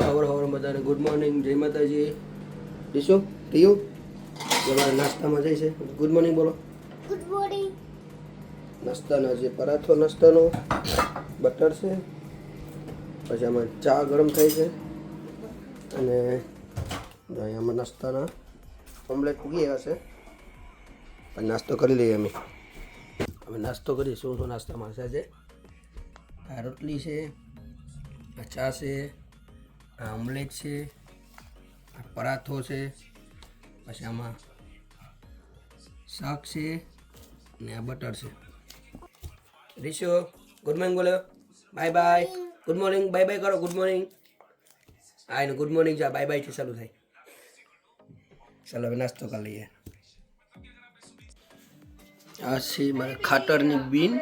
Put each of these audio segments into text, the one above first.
હાલો હવર હવર બધાને ગુડ મોર્નિંગ જય માતાજી. ઈશો રિયો તમારે નાસ્તામાં જાય છે? ગુડ મોર્નિંગ બોલો. Good morning. નાસ્તાનો જે પરાઠો નાસ્તાનો બટર છે પછી આમાં ચા ગરમ થાય છે અને અહીંયામાં નાસ્તાના ઓમલેટ ઉગી ગયા છે. પણ નાસ્તો કરી લઈએ અમે. અમે નાસ્તો કરીએ શું શું નાસ્તામાં છે આજે? રોટલી છે ચા છે આ ઓમલેટ છે પરાઠો છે, પછી આમાં શાક છે ને આ બટર છે. રીશો ગુડ મોર્નિંગ બોલો. Bye bye good morning bye bye કરો ગુડ મોર્નિંગ હા, એને ગુડ મોર્નિંગ જા બાય બાયથી ચાલુ થાય. ચાલો, હવે નાસ્તો કરી લઈએ. આ છે મારે ખાટરની બીન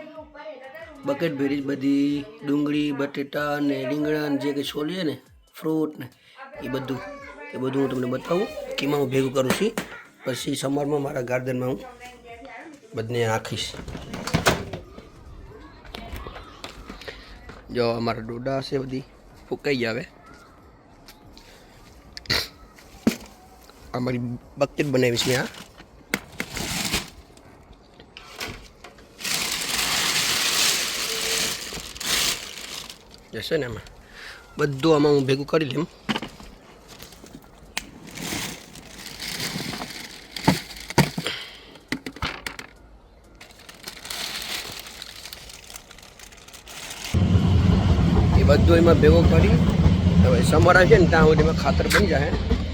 બકેટ ભેરી બધી ડુંગળી, બટેટા ને રીંગણા જે કંઈ છોલીએ ને ફ્રૂટ ને એ બધું એ બધું હું તમને બતાવું કેમાં હું ભેગું કરું છું. પછી સમરમાં મારા ગાર્ડનમાં હું બધને રાખીશ જો અમારા ડોડા હશે બધી, ફૂંકાઈ આવે અમારી બકેટ બનાવીશ મેં આ. જશે ને એમાં બધું આમાં હું ભેગું કરી લઉં એ બધું એમાં ભેગો કરી, હવે સમર છે ને, ત્યાં સુધી ખાતર બની જાય.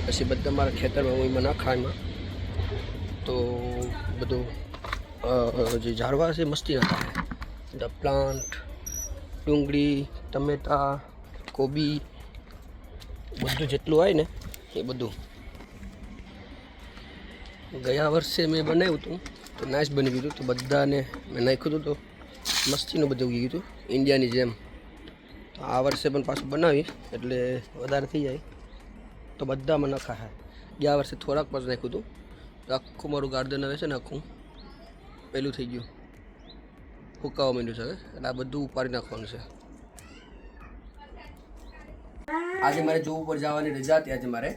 પછી બધા મારા ખેતરમાં હું એમાં નાખા એમાં. તો બધું જે ઝાડવા છે મસ્તી ના થાય પ્લાન્ટ ડુંગળી, ટમેટા કોબી, બધું જેટલું હોય ને એ બધું. ગયા વર્ષે મેં બનાવ્યું હતું, તો નાઇસ બની ગયું હતું, તો બધાને મેં નાખ્યું હતું, તો મસ્તીનું બધું ઉગી ગયું હતું, ઇન્ડિયાની જેમ. તો આ વર્ષે પણ પાછું બનાવી, એટલે વધારે થઈ જાય. તો બધામાં ખાય ગયા વર્ષે થોડાક પાછું નાખ્યું હતું, તો આખું મારું ગાર્ડન હવે છે ને આખું પેલું થઈ ગયું. ફૂંકાવા માંડ્યું છે હવે, એટલે આ બધું ઉપાડી નાખવાનું છે. આજે મારે જોબ ઉપર જવાની રજા હતી આજે મારે.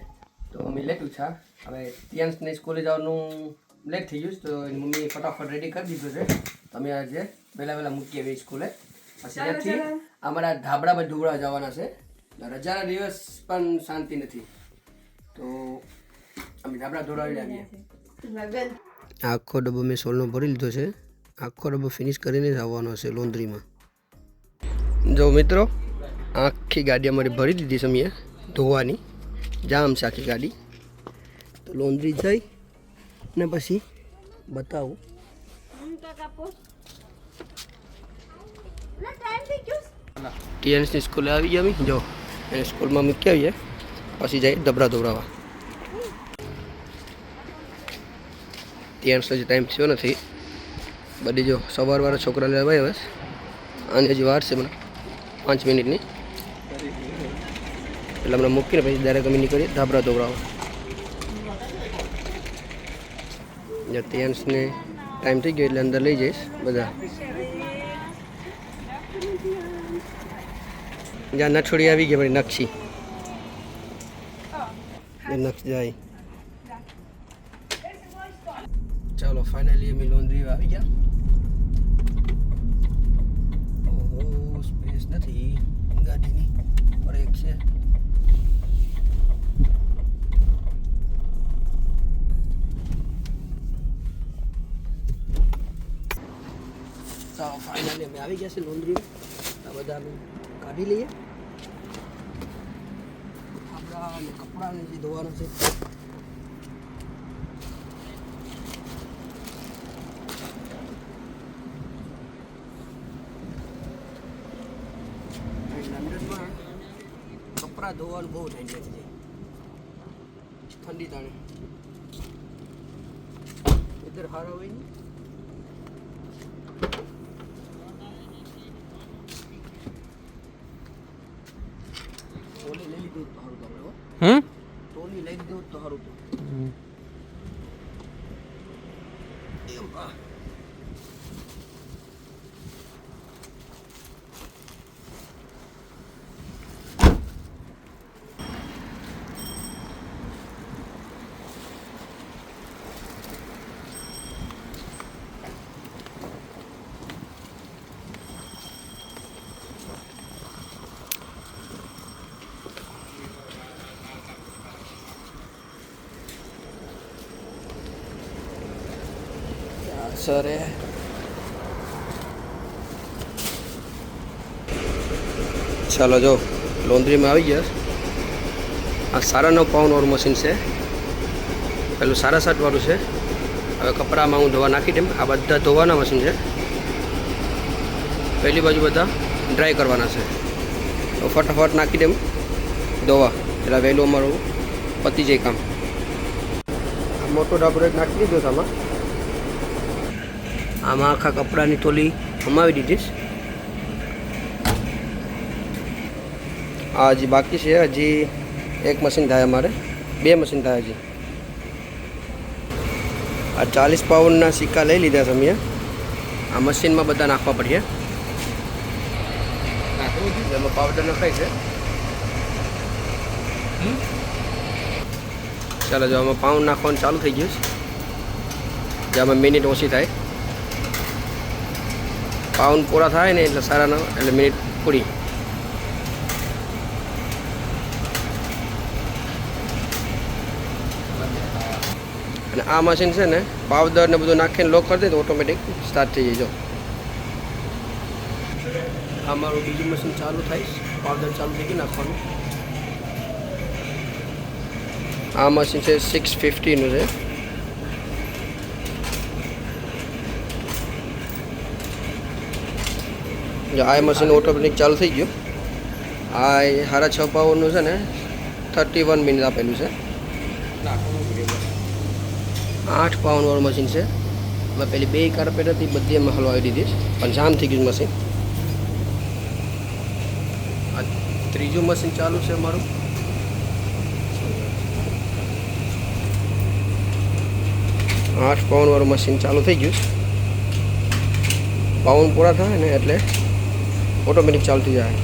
તો મમ્મી લેટ છે હવે તિયાંશને સ્કૂલે જવાનું લેટ થઈ ગયું તો એની મમ્મીએ ફટાફટ રેડી કરી દીધું છે. તમે આજે વહેલા વહેલા મૂકી આવી સ્કૂલે. પછી ત્યાંથી અમારા ધાબળા પર ઢોબળા જવાના છે. રજાના દિવસ પણ શાંતિ નથી. તો અમે ધાબળા ધોળાવી આવીએ. આખો ડબ્બો મેં સોલનો ભરી લીધો છે. આખો ડબ્બો ફિનિશ કરીને જ આવવાનો છે લોન્ડ્રીમાં જો મિત્રો આખી ગાડી અમારી ભરી દીધી છે મેં, ધોવાની. જામ છે આખી ગાડી. તો લોન્ડ્રી જઈ ને પછી બતાવું. ટીએનસની સ્કૂલે આવી ગયા અમે? જો, એને સ્કૂલમાં મૂકી આવીએ. પછી જઈએ ધબરા ધોબરાવા ટીએનસનો જે ટાઈમ થયો નથી. બધી જો સવારવાળા છોકરા લેવાય હવે. આની હજી વાર છે મને. પાંચ મિનિટની. એટલે હમણાં મૂકીને પછી ડાયરેક્ટ અમે નીકળીએ, ધાબરા ધોવડાવવા જો ટાઈમ થઈ ગયો એટલે અંદર લઈ જઈશ બધા. જ્યાં નછોડી આવી ગઈ મારી નક્ષી નક્ષ જાય. ચાલો ફાઇનલી અમે લોન્ડ્રી આવી ગયા. ઓહો સ્પેસ નથી. ગાડીની. પર એક છે. ફાઇનલી અમે આવી ગયા છે લોન્ડ્રી આ બધા અમે કાઢી લઈએ. આપણા કપડાને જે ધોવાના છે. કપડાં ધોવાનું બહુ ઝંઝટ છે. ઠંડી તાણે. હારા હોય ને ટોલી લઈ લીધું તો સારું તમે હમ ટોલી લઈ લીધું તો સારું સરે ચાલો જો, લોન્ડ્રીમાં આવી ગયા. આ સાડા નવ પાઉન્ડવાળું મશીન છે. પેલું સાડા સાતવાળું છે. હવે કપડામાં હું ધોવા નાખી દઉં આ બધા ધોવાના મશીન છે. પહેલી બાજુ બધા ડ્રાય કરવાના છે. તો ફટાફટ નાખી દઉં ધોવા. એટલે વહેલું અમારું પતી જાય કામ. મોટો ડાબરો નાખી દીધો છે આમાં આમાં આખા કપડાની થોલી હમાવી દીધીશ આ હજી બાકી છે, હજી એક મશીન થાય અમારે. બે મશીન થાય હજી. આ ચાલીસ પાઉન્ડના સિક્કા લઈ લીધા છે અમે. આ મશીનમાં બધા નાખવા પડશે પાવડર નખાય છે. ચાલો, જો આમાં પાઉન્ડ નાખવાનું ચાલુ થઈ ગયું છે. જેમાં મિનિટ ઓછી થાય. પાઉન્ડ પૂરા થાય ને એટલે સારા ન એટલે મિનિટ પૂરી. અને આ મશીન છે ને, પાવડર ને બધું નાખીને લોક કરી દે તો ઓટોમેટિક સ્ટાર્ટ થઈ જાય, જો. આ મારું બીજું મશીન ચાલુ થાય, પાવડર ચાલુ થઈ ગયું, નાખવાનું. આ મશીન છે સિક્સ ફિફ્ટીનું છે. જો આ મશીન ઓટોમેટિક ચાલુ થઈ ગયું. આ સાડા છ પાવરનું છે ને થર્ટી વન મિનિટ આપેલું છે. આઠ પાવનવાળું મશીન છે. મેં પેલી બે કાર્પેટ હતી, બધી એમાં હલવાવી દીધી પણ જામ થઈ ગયું મશીન ત્રીજું મશીન ચાલુ છે મારું. આઠ પાઉન્ડવાળું મશીન ચાલુ થઈ ગયું પાઉન્ડ પૂરા થાય ને એટલે ઓટોમેટિક ચાલુ થઈ જાય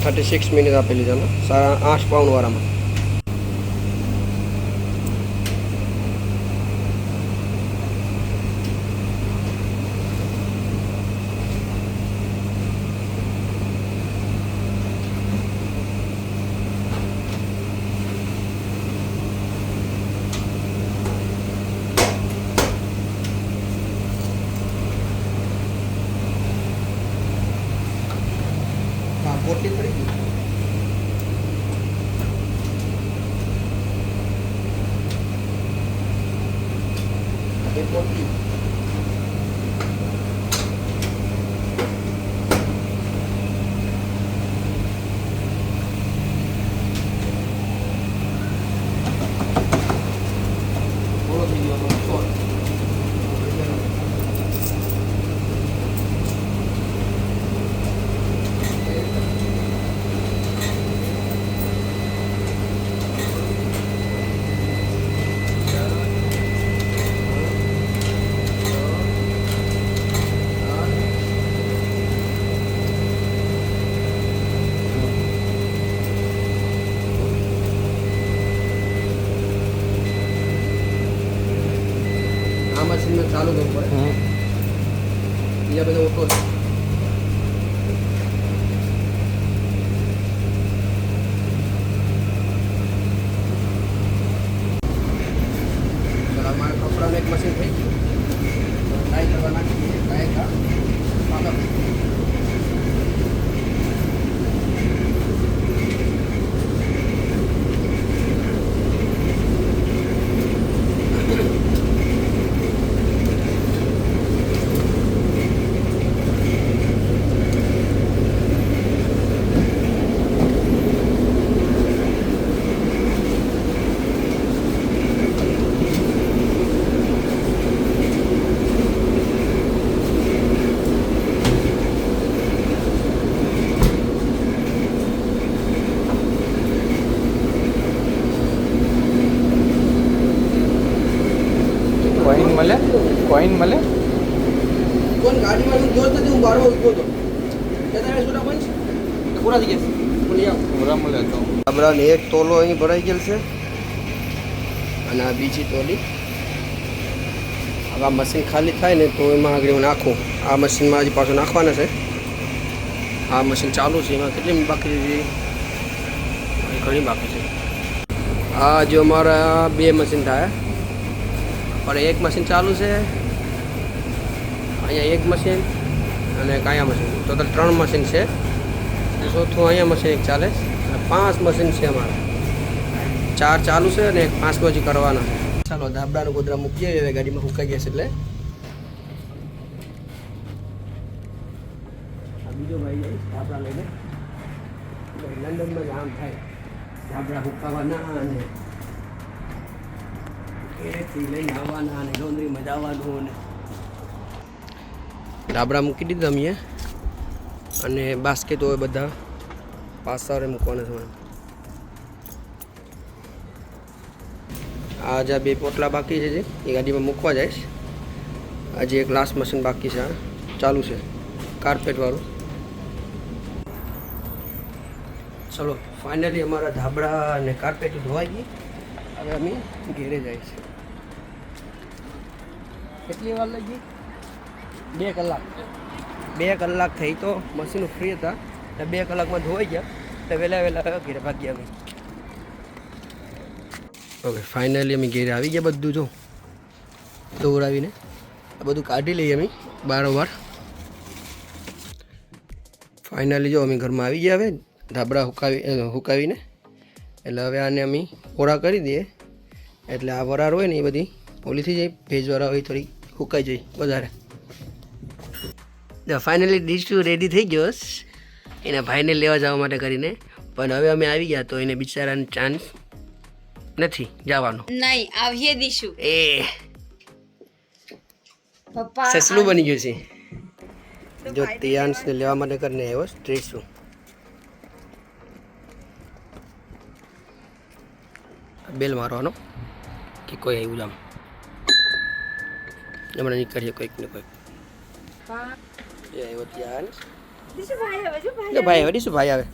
થર્ટી સિક્સ મિનિટ આપેલી છે ને સાડા આઠ પાઉન્ડ વાળામાં હા પોટલી પડી ગઈ બે પોટલી થોડો થઈ ગયો તો સોળ. આ મશીનમાં ચાલુ કરવું પડે બીજા બધા ઓટો છે ચાલો, અમારા કપડાનું એક મશીન થઈ ગયું ડાય કરવા નાખી દઈએ ડાય કા પાકા કોઈન મળે? કોઈન મળે? કોણ ગાડીમાં હું ઊભો હતો. જતા રહે પંચ પૂરા થઈ ગયા પૂરા મળે તો. ગાબડાને એક તોલો અહીં ભરાઈ ગયેલ છે. અને આ બીજી તોલી. હવે આ મશીન ખાલી થાય ને તો એમાં આગળ હું નાખું. આ મશીનમાં હજી પાછું નાખવાના છે. આ મશીન ચાલુ છે. એમાં કેટલી બાકી છે? ઘણી બાકી છે. આ જો અમારા બે મશીન થાય. પણ એક મશીન ચાલુ છે. અહીંયા એક મશીન અને એક અહીંયા મશીન ટોટલ ત્રણ મશીન છે. ચોથું અહીંયા મશીન એક ચાલે અને પાંચ મશીન છે અમારા. ચાર ચાલુ છે અને એક પાંચમો હજી કરવાના ચાલો, ધાબડાનું ગોદરા મૂકીએ. હવે ગાડીમાં હુકાઈ ગયા છે એટલે. બીજો ભાઈ જાય ધાબડા લઈને. લંડનમાં જ આમ થાય. ધાબડા હુકાવાના અને ઘેરેથી લઈને આવવાના અને લોંદરીમાં જવાનું અને ધાબડા મૂકી દીધા અમે. અને બાસ્કેટ હોય બધા. પાસારે મૂકવાના થવાના આજે બે પોટલા બાકી છે જે. એ ગાડીમાં મૂકવા જઈશ. આજે એક લાસ્ટ મશીન બાકી છે ચાલુ છે. કાર્પેટવાળું ચલો ફાઇનલી અમારા ધાબળા અને કાર્પેટ ધોવાઈ ગઈ. હવે અમે ઘેરે જાય છે કેટલી વાર લાગી બે કલાક. બે કલાક થઈ તો મશીનો ફ્રી હતા. એટલે બે કલાકમાં ધોવાઈ ગયા. એટલે વહેલા વહેલા ઘેરે ભાગ્યા અમે. ઓકે ફાઇનલી અમે ઘેરે આવી ગયા બધું જો. દોડાવીને આ બધું કાઢી લઈએ અમે બારોબાર ફાઇનલી જો અમે ઘરમાં આવી ગયા હવે, ધાબળા હુકાવી હુકાવીને. એટલે હવે આને અમે પોળા કરી દઈએ. એટલે આ વરાળ હોય ને એ બધી પોલીથી જાય ભેજવાળા હોય થોડી હુકાઈ જાય વધારે. ફાઇનલી ડીશ રેડી થઈ ગયો. એના ભાઈને લેવા જવા માટે કરીને. પણ હવે અમે આવી ગયા તો એને બિચારાને ચાન્સ નથી જવાનો. નહીં આવીએ દીશું એ. પપ્પા સસલું બની ગયું છે. જો તિયાંશને લેવા માટે કરીને આવ્યો સ્ટ્રીટ શું બેલ મારવાનો કે કોઈ આવ્યું આમ? હમણાં નીકળીએ કોઈક ને કોઈક. ભાઈ આવે શું ભાઈ આવે.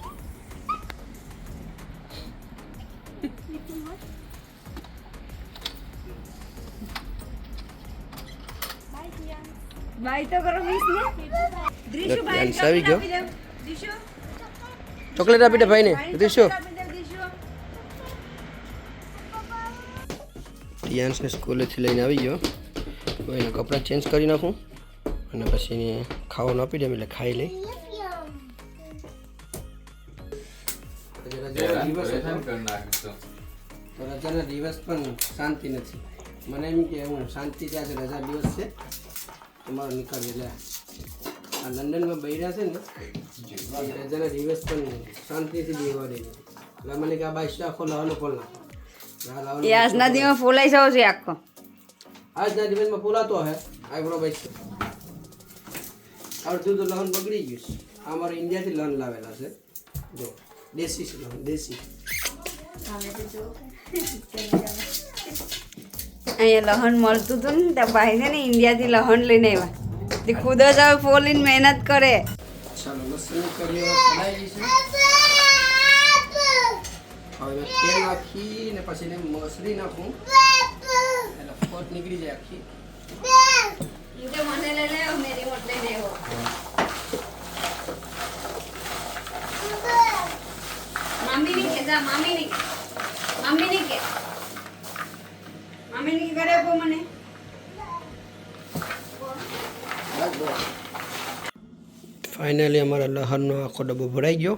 ભાઈ તો કરો મિસ ને. ભાઈ યાર, આવી ગયો. ચોકલેટ આપી દે ભાઈને. દીશો રિયાન્સને સ્કૂલેથી લઈને આવી ગયો. એના કપડાં ચેન્જ કરી નાખું અને પછી એને ખાવાનું આપી દે એટલે ખાઈ લઈ રજાના દિવસ પણ શાંતિ નથી. મને એમ કે હું શાંતિ ત્યાં છે રજા દિવસ છે. તમારો નીકળીએ એટલે આ લંડનમાં બૈરા છે ને રજાના દિવસ પણ શાંતિથી જીવવા દે એટલે મને કે આ બાઈસ આખો લાવવાનો ફોલ ના આજના દિવસ ફોલાઈ જાવ છે આખો. આજના દિવસમાં બોલાતો હે. આઈબ્રો બાઈક અડધું તો લહન બગડી ગયું છે. આ અમારે ઇન્ડિયાથી લહન લાવેલા છે. જો દેશી છે લહન દેશી. અહીંયા લહન મળતું હતું ને ત્યાં ભાઈ છે ને ઇન્ડિયાથી લહન લઈને આવ્યા. તે ખુદ જ હવે ફોલીને મહેનત કરે. ચાલો લસણ કર્યો છે. હવે તેલ નાખી ને પછી મસરી નાખું. ફોટ નીકળી જાય આખી. મને લઈ લે મેં રિમોટ લેવો મમ્મી ની કે જા મમ્મી ની મમ્મી ની કે. મમ્મી ની કરે આપો મને. ફાઇનલી અમારા લહનનો આખો ડબ્બો ભરાઈ ગયો.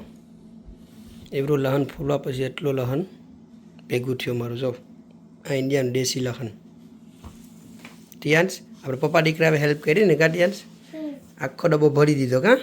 એવરું લહન ફૂલવા પછી એટલો લહન ભેગું થયું મારું. જો આ ઇન્ડિયન દેશી લહણ તિયાંશ આપણે પપ્પા દીકરા હેલ્પ કરી ને કા તિયાંશ આખો ડબ્બો ભરી દીધો કાં?